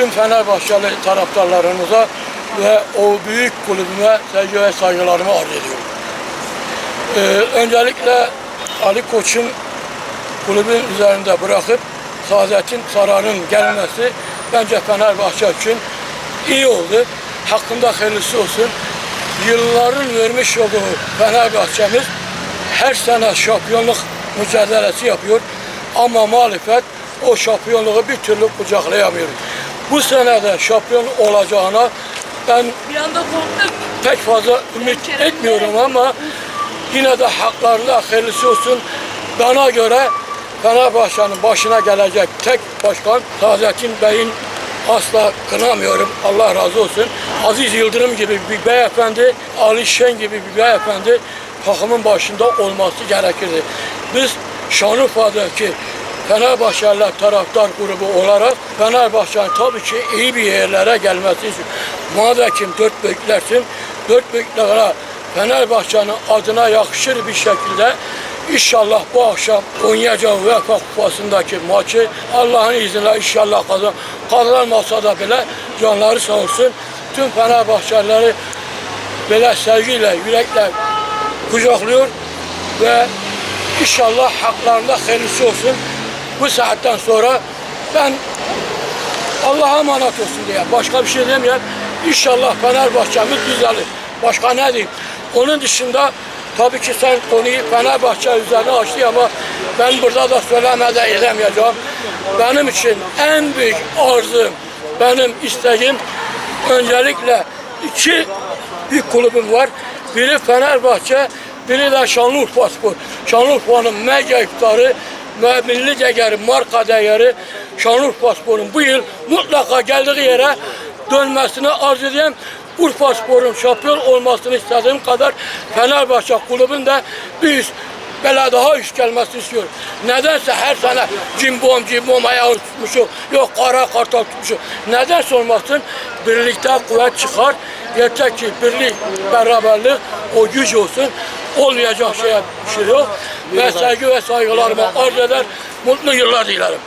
tüm Fenerbahçeli taraftarlarımıza ve o büyük kulübüme sevgi ve saygılarımı arz ediyorum. Ee, öncelikle Ali Koç'un kulübün üzerinde bırakıp Saadettin Sarar'ın gelmesi bence Fenerbahçe için iyi oldu. Hakkında hayırlısı olsun. Yılların vermiş olduğu Fenerbahçemiz her sene şampiyonluk mücadelesi yapıyor. Ama muhalefet o şampiyonluğu bir türlü kucaklayamıyor. Bu sene de şampiyon olacağına ben Bir anda korktuk. pek fazla ümit etmiyorum ama yine de haklarında hayırlısı olsun. Bana göre Fenerbahçe'nin başına gelecek tek başkan Saadettin Bey'in asla kınamıyorum. Allah razı olsun. Aziz Yıldırım gibi bir beyefendi, Ali Şen gibi bir beyefendi takımın başında olması gerekirdi. Biz Şanlıurfa'daki Fenerbahçeliler taraftar grubu olarak Fenerbahçe'nin tabii ki iyi bir yerlere gelmesi için madem dört büyüklersin, dört büyüklere Fenerbahçe'nin adına yakışır bir şekilde İnşallah bu akşam oynayacağı UEFA Kupası'ndaki maçı Allah'ın izniyle inşallah kazan. Kazanmasa da bile canları sağ olsun. Tüm Fenerbahçelileri böyle sevgiyle, yürekle kucaklıyor ve inşallah haklarında hayırlısı olsun. Bu saatten sonra ben Allah'a emanet olsun diye başka bir şey demiyorum. İnşallah Fenerbahçe'miz düzelir. Başka ne diyeyim? Onun dışında tabii ki sen konuyu Fenerbahçe üzerine açtı ama ben burada da söylemeden edemeyeceğim. Benim için en büyük arzum, benim isteğim öncelikle iki büyük kulübüm var. Biri Fenerbahçe, biri de Şanlıurfa Spor. Şanlıurfa'nın mega iftarı milli değeri, marka değeri Şanlıurfa bu yıl mutlaka geldiği yere dönmesini arz edeyim. Urfa Spor'un şampiyon olmasını istediğim kadar Fenerbahçe kulübün de bir böyle daha üst gelmesini istiyorum. Nedense her sene cimbom cimbom ayağı tutmuşum, yok kara kartal tutmuşum. Nedense olmasın birlikte kuvvet çıkar. Yeter ki birlik, beraberlik, o güç olsun. Olmayacak şey bir şey yok. Ve sevgi ve saygılarımı arz eder. Mutlu yıllar dilerim.